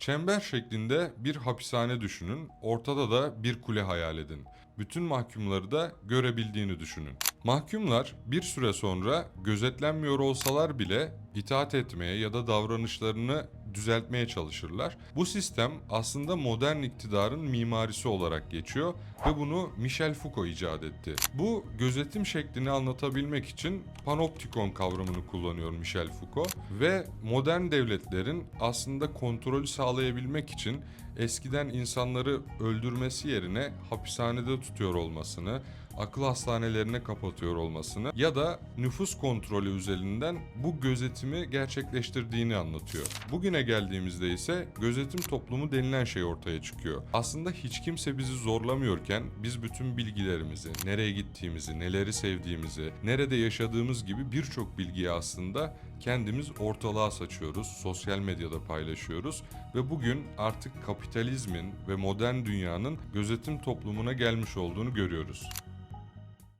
Çember şeklinde bir hapishane düşünün, ortada da bir kule hayal edin. Bütün mahkumları da görebildiğini düşünün. Mahkumlar bir süre sonra gözetlenmiyor olsalar bile itaat etmeye ya da davranışlarını düzeltmeye çalışırlar. Bu sistem aslında modern iktidarın mimarisi olarak geçiyor ve bunu Michel Foucault icat etti. Bu gözetim şeklini anlatabilmek için panoptikon kavramını kullanıyor Michel Foucault ve modern devletlerin aslında kontrolü sağlayabilmek için eskiden insanları öldürmesi yerine hapishanede tutuyor olmasını, akıl hastanelerine kapatıyor olmasını ya da nüfus kontrolü üzerinden bu gözetimi gerçekleştirdiğini anlatıyor. Bugüne geldiğimizde ise gözetim toplumu denilen şey ortaya çıkıyor. Aslında hiç kimse bizi zorlamıyorken biz bütün bilgilerimizi, nereye gittiğimizi, neleri sevdiğimizi, nerede yaşadığımız gibi birçok bilgiyi aslında kendimiz ortalığa saçıyoruz, sosyal medyada paylaşıyoruz ve bugün artık kapitalizmin ve modern dünyanın gözetim toplumuna gelmiş olduğunu görüyoruz.